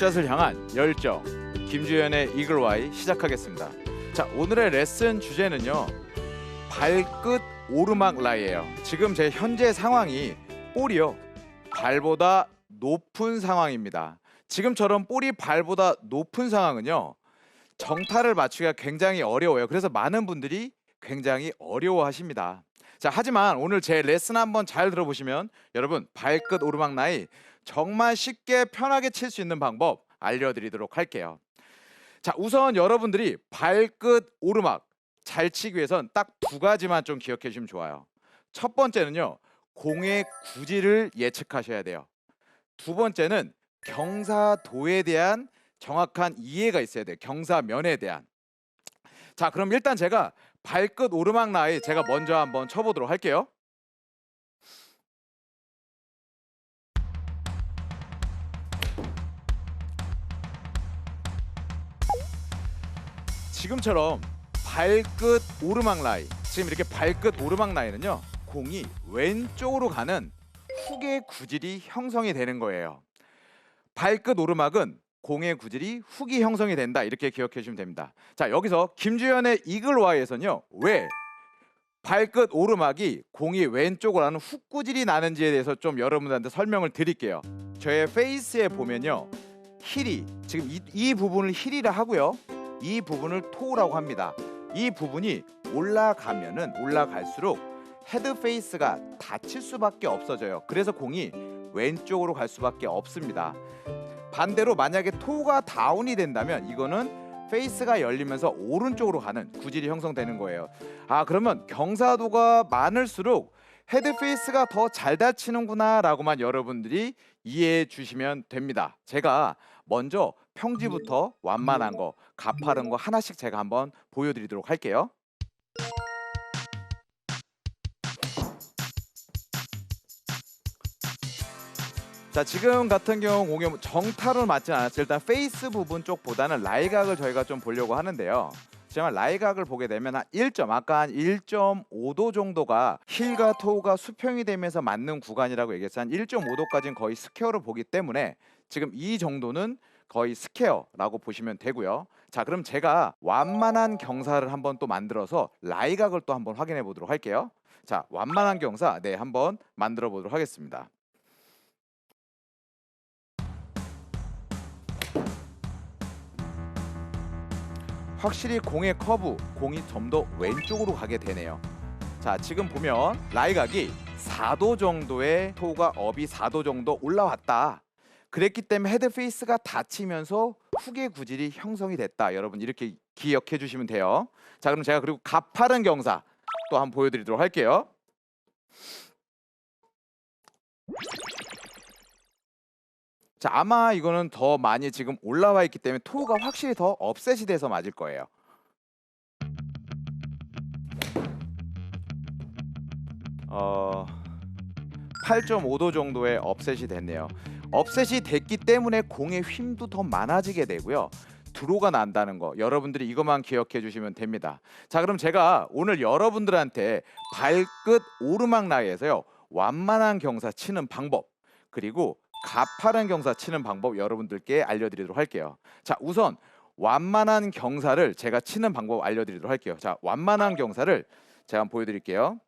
굿샷을 향한 열정 김주현의 이글와이 시작하겠습니다. 자 오늘의 레슨 주제는요 발끝 오르막 라이예요. 지금 제 현재 상황이 볼이요 발보다 높은 상황입니다. 지금처럼 볼이 발보다 높은 상황은요 정타를 맞추기가 굉장히 어려워요. 그래서 많은 분들이 굉장히 어려워하십니다. 자 하지만 오늘 제 레슨 한번 잘 들어보시면 여러분 발끝 오르막 라이 정말 쉽게 편하게 칠 수 있는 방법 알려드리도록 할게요. 자 우선 여러분들이 발끝 오르막 잘 치기 위해선 딱 두 가지만 좀 기억해 주시면 좋아요. 첫 번째는요 공의 구질을 예측하셔야 돼요. 두 번째는 경사도에 대한 정확한 이해가 있어야 돼요. 경사면에 대한. 자 그럼 일단 제가 발끝 오르막 라이 제가 먼저 한번 쳐보도록 할게요. 지금처럼 발끝 오르막 라이 지금 이렇게 발끝 오르막 라인은요 공이 왼쪽으로 가는 훅의 구질이 형성이 되는 거예요. 발끝 오르막은 공의 구질이 훅이 형성이 된다 이렇게 기억해 주시면 됩니다. 자 여기서 김주현의 이글 와이에서는요 왜 발끝 오르막이 공이 왼쪽으로 하는 훅 구질이 나는지에 대해서 좀 여러분들한테 설명을 드릴게요. 저의 페이스에 보면요 힐이 지금 이, 이 부분을 힐이라 하고요 이 부분을 토우라고 합니다. 이 부분이 올라가면은 올라갈수록 헤드 페이스가 닫힐 수밖에 없어져요. 그래서 공이 왼쪽으로 갈 수밖에 없습니다. 반대로 만약에 토우가 다운이 된다면 이거는 페이스가 열리면서 오른쪽으로 가는 구질이 형성되는 거예요. 아 그러면 경사도가 많을수록 헤드 페이스가 더 잘 닫히는구나라고만 여러분들이 이해해 주시면 됩니다. 제가 먼저 평지부터 완만한 거, 가파른 거 하나씩 제가 한번 보여드리도록 할게요. 자 지금 같은 경우 공연 정타로 맞지 않았어요. 일단 페이스 부분 쪽보다는 라이각을 저희가 좀 보려고 하는데요. 정말 라이각을 보게 되면 한 1점 아까 한 1.5도 정도가 힐과 토우가 수평이 되면서 맞는 구간이라고 얘기했어요. 한 1.5도까지는 거의 스퀘어로 보기 때문에 지금 이 정도는 거의 스퀘어라고 보시면 되고요. 자, 그럼 제가 완만한 경사를 한번 또 만들어서 라이각을 또 한번 확인해 보도록 할게요. 자, 완만한 경사 네, 한번 만들어 보도록 하겠습니다. 확실히 공의 커브, 공이 좀 더 왼쪽으로 가게 되네요. 자, 지금 보면 라이각이 4도 정도의 토가 업이 4도 정도 올라왔다. 그랬기 때문에 헤드 페이스가 닫히면서 훅의 구질이 형성이 됐다. 여러분 이렇게 기억해 주시면 돼요. 자, 그럼 제가 그리고 가파른 경사 또 한번 보여드리도록 할게요. 자, 아마 이거는 더 많이 지금 올라와 있기 때문에 토가 확실히 더 업셋이 돼서 맞을 거예요. 어 8.5도 정도의 업셋이 됐네요. 업셋이 됐기 때문에 공의 힘도 더 많아지게 되고요. 드로가 난다는 거 여러분들이 이것만 기억해 주시면 됩니다. 자 그럼 제가 오늘 여러분들한테 발끝 오르막 라이에서요 완만한 경사 치는 방법 그리고 가파른 경사 치는 방법 여러분들께 알려드리도록 할게요. 자 우선 완만한 경사를 제가 치는 방법 알려드리도록 할게요. 자 완만한 경사를 제가 한번 보여드릴게요.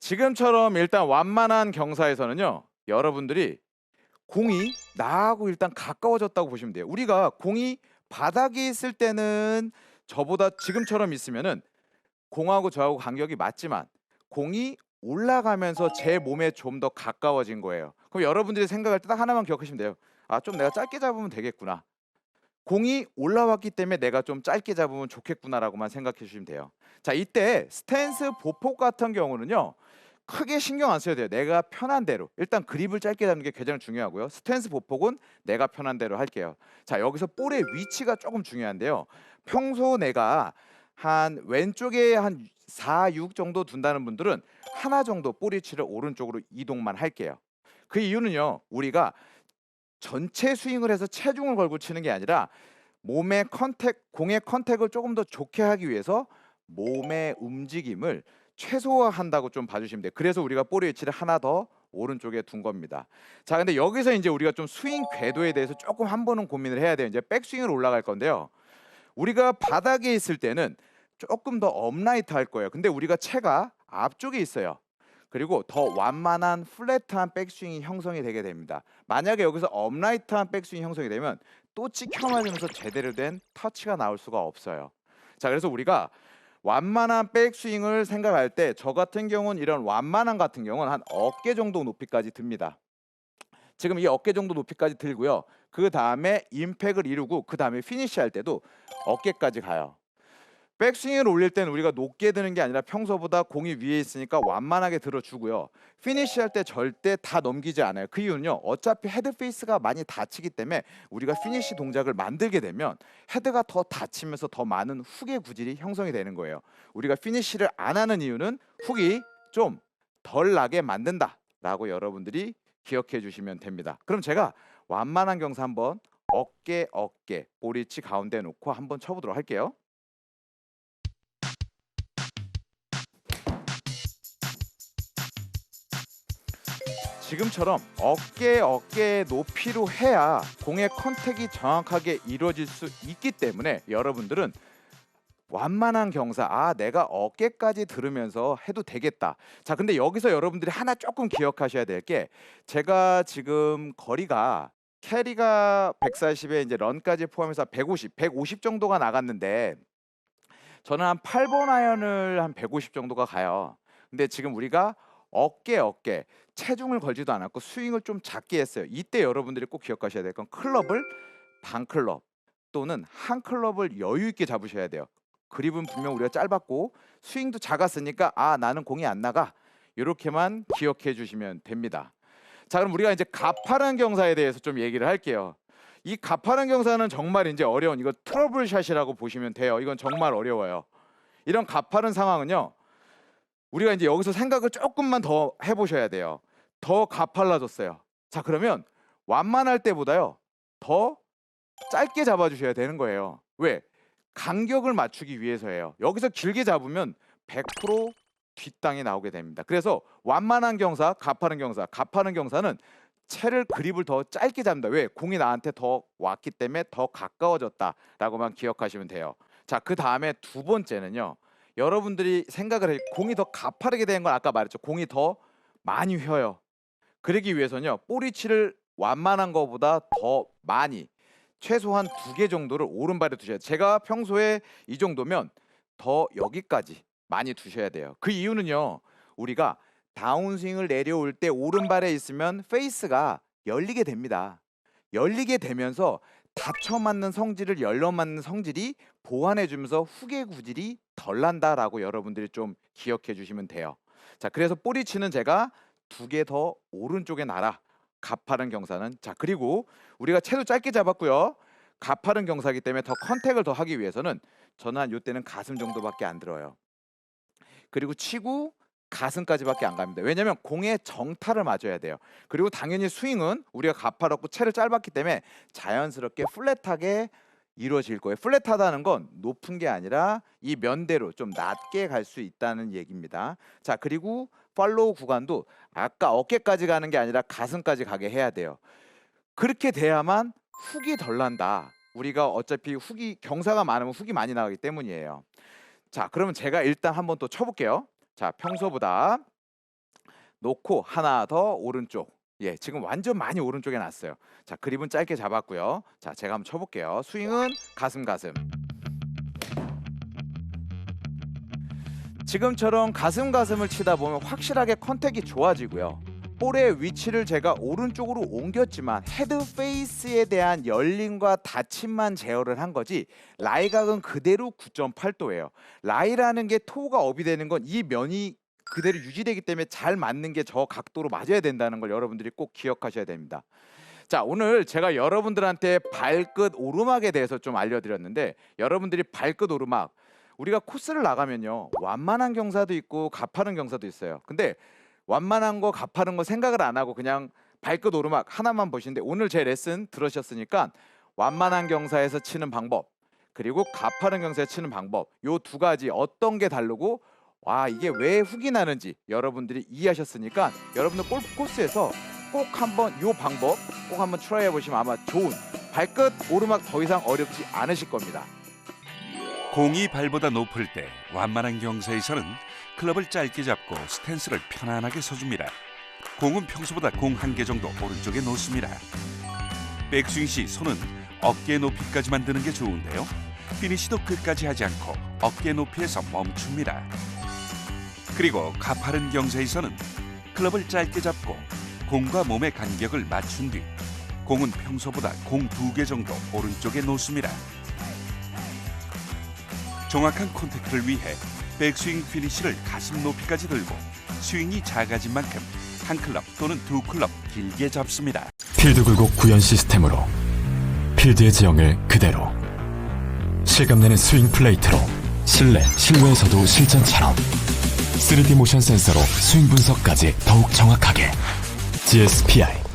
지금처럼 일단 완만한 경사에서는요 여러분들이 공이 나하고 일단 가까워졌다고 보시면 돼요. 우리가 공이 바닥에 있을 때는 저보다 지금처럼 있으면은 공하고 저하고 간격이 맞지만 공이 올라가면서 제 몸에 좀 더 가까워진 거예요. 그럼 여러분들이 생각할 때 딱 하나만 기억하시면 돼요. 아, 좀 내가 짧게 잡으면 되겠구나. 공이 올라왔기 때문에 내가 좀 짧게 잡으면 좋겠구나라고만 생각해 주시면 돼요. 자, 이때 스탠스 보폭 같은 경우는요. 크게 신경 안 써야 돼요. 내가 편한 대로. 일단 그립을 짧게 잡는 게 가장 중요하고요. 스탠스 보폭은 내가 편한 대로 할게요. 자, 여기서 볼의 위치가 조금 중요한데요. 평소 내가 한 왼쪽에 한 4, 6 정도 둔다는 분들은 하나 정도 볼 위치를 오른쪽으로 이동만 할게요. 그 이유는요. 우리가 전체 스윙을 해서 체중을 걸고 치는 게 아니라 몸의 컨택, 공의 컨택을 조금 더 좋게 하기 위해서 몸의 움직임을 최소화한다고 좀 봐주시면 돼요. 그래서 우리가 볼의 위치를 하나 더 오른쪽에 둔 겁니다. 자, 근데 여기서 이제 우리가 좀 스윙 궤도에 대해서 조금 한 번은 고민을 해야 돼요. 이제 백스윙으로 올라갈 건데요. 우리가 바닥에 있을 때는 조금 더 업라이트 할 거예요. 근데 우리가 채가 앞쪽에 있어요. 그리고 더 완만한 플랫한 백스윙이 형성이 되게 됩니다. 만약에 여기서 업라이트한 백스윙이 형성이 되면 또 찍혀 맞으면서 제대로 된 터치가 나올 수가 없어요. 자, 그래서 우리가 완만한 백스윙을 생각할 때 저 같은 경우는 이런 완만한 같은 경우는 한 어깨 정도 높이까지 듭니다. 지금 이 어깨 정도 높이까지 들고요. 그 다음에 임팩을 이루고 그 다음에 피니시 할 때도 어깨까지 가요. 백스윙을 올릴 때는 우리가 높게 드는 게 아니라 평소보다 공이 위에 있으니까 완만하게 들어주고요. 피니시 할때 절대 다 넘기지 않아요. 그 이유는요. 어차피 헤드 페이스가 많이 다치기 때문에 우리가 피니시 동작을 만들게 되면 헤드가 더 다치면서 더 많은 훅의 구질이 형성이 되는 거예요. 우리가 피니시를 안 하는 이유는 훅이 좀 덜 나게 만든다라고 여러분들이 기억해 주시면 됩니다. 그럼 제가 완만한 경사 한번 어깨 어깨 보리치 가운데 놓고 한번 쳐보도록 할게요. 지금처럼 어깨 어깨 높이로 해야 공의 컨택이 정확하게 이루어질 수 있기 때문에 여러분들은 완만한 경사 아 내가 어깨까지 들으면서 해도 되겠다. 자 근데 여기서 여러분들이 하나 조금 기억하셔야 될 게 제가 지금 거리가 캐리가 140에 이제 런까지 포함해서 150 150 정도가 나갔는데 저는 한 8번 아이언을 한 150 정도가 가요. 근데 지금 우리가 어깨 어깨 체중을 걸지도 않았고 스윙을 좀 작게 했어요 이때 여러분들이 꼭 기억하셔야 될 건 클럽을 반 클럽 또는 한 클럽을 여유 있게 잡으셔야 돼요 그립은 분명 우리가 짧았고 스윙도 작았으니까 아 나는 공이 안 나가 이렇게만 기억해 주시면 됩니다. 자 그럼 우리가 이제 가파른 경사에 대해서 좀 얘기를 할게요. 이 가파른 경사는 정말 이제 어려운 이거 트러블 샷이라고 보시면 돼요. 이건 정말 어려워요. 이런 가파른 상황은요. 우리가 이제 여기서 생각을 조금만 더 해보셔야 돼요. 더 가팔라졌어요. 자 그러면 완만할 때보다요 더 짧게 잡아주셔야 되는 거예요. 왜? 간격을 맞추기 위해서예요. 여기서 길게 잡으면 100% 뒷땅이 나오게 됩니다. 그래서 완만한 경사, 가파른 경사, 가파른 경사는 채를 그립을 더 짧게 잡는다. 왜? 공이 나한테 더 왔기 때문에 더 가까워졌다라고만 기억하시면 돼요. 자, 그 다음에 두 번째는요. 여러분들이 생각을 해 공이 더 가파르게 된건 아까 말했죠. 공이 더 많이 휘어요. 그러기 위해서는요. 볼위치를 완만한 거보다 더 많이 최소한 두 개 정도를 오른발에 두셔야 돼요. 제가 평소에 이 정도면 더 여기까지 많이 두셔야 돼요. 그 이유는요. 우리가 다운스윙을 내려올 때 오른발에 있으면 페이스가 열리게 됩니다. 열리게 되면서 닫혀 맞는 성질을 열려 맞는 성질이 보완해 주면서 후계 구질이 덜 난다라고 여러분들이 좀 기억해 주시면 돼요. 자, 그래서 꼬리치는 제가 두 개 더 오른쪽에 놔라. 가파른 경사는 자 그리고 우리가 채도 짧게 잡았고요. 가파른 경사기 때문에 더 컨택을 더 하기 위해서는 저는 한 요때는 가슴 정도밖에 안 들어요. 그리고 치고 가슴까지밖에 안 갑니다. 왜냐면 공의 정타를 맞아야 돼요. 그리고 당연히 스윙은 우리가 가파랐고 채를 짧았기 때문에 자연스럽게 플랫하게 이루어질 거예요. 플랫하다는 건 높은 게 아니라 이 면대로 좀 낮게 갈 수 있다는 얘기입니다. 자, 그리고 팔로우 구간도 아까 어깨까지 가는 게 아니라 가슴까지 가게 해야 돼요. 그렇게 돼야만 훅이 덜 난다. 우리가 어차피 훅이 경사가 많으면 훅이 많이 나가기 때문이에요. 자, 그러면 제가 일단 한번 또 쳐볼게요. 자, 평소보다 놓고 하나 더 오른쪽. 예, 지금 완전 많이 오른쪽에 놨어요. 자, 그립은 짧게 잡았고요. 자, 제가 한번 쳐볼게요. 스윙은 가슴 가슴. 지금처럼 가슴 가슴을 치다 보면 확실하게 컨택이 좋아지고요. 볼의 위치를 제가 오른쪽으로 옮겼지만 헤드 페이스에 대한 열림과 닫힘만 제어를 한 거지 라이각은 그대로 9.8도예요. 라이라는 게 토가 업이 되는 건 이 면이 그대로 유지되기 때문에 잘 맞는 게 저 각도로 맞아야 된다는 걸 여러분들이 꼭 기억하셔야 됩니다. 자 오늘 제가 여러분들한테 발끝 오르막에 대해서 좀 알려드렸는데 여러분들이 발끝 오르막 우리가 코스를 나가면요 완만한 경사도 있고 가파른 경사도 있어요. 근데 완만한 거 가파른 거 생각을 안 하고 그냥 발끝 오르막 하나만 보시는데 오늘 제 레슨 들으셨으니까 완만한 경사에서 치는 방법 그리고 가파른 경사에 치는 방법 요 두 가지 어떤 게 다르고 와 이게 왜 훅이 나는지 여러분들이 이해하셨으니까 여러분들 골프 코스에서 꼭 한번 요 방법 꼭 한번 트라이 해 보시면 아마 좋은 발끝 오르막 더 이상 어렵지 않으실 겁니다. 공이 발보다 높을 때 완만한 경사에서는 클럽을 짧게 잡고 스탠스를 편안하게 서줍니다. 공은 평소보다 공 한 개 정도 오른쪽에 놓습니다. 백스윙 시 손은 어깨 높이까지만 드는 게 좋은데요. 피니시도 끝까지 하지 않고 어깨 높이에서 멈춥니다. 그리고 가파른 경사에서는 클럽을 짧게 잡고 공과 몸의 간격을 맞춘 뒤 공은 평소보다 공 두 개 정도 오른쪽에 놓습니다. 정확한 콘택트를 위해 백스윙 피니시를 가슴 높이까지 들고 스윙이 작아진 만큼 한 클럽 또는 두 클럽 길게 잡습니다. 필드 굴곡 구현 시스템으로 필드의 지형을 그대로 실감내는 스윙 플레이트로 실내, 실외에서도 실전처럼 3D 모션 센서로 스윙 분석까지 더욱 정확하게 GSPI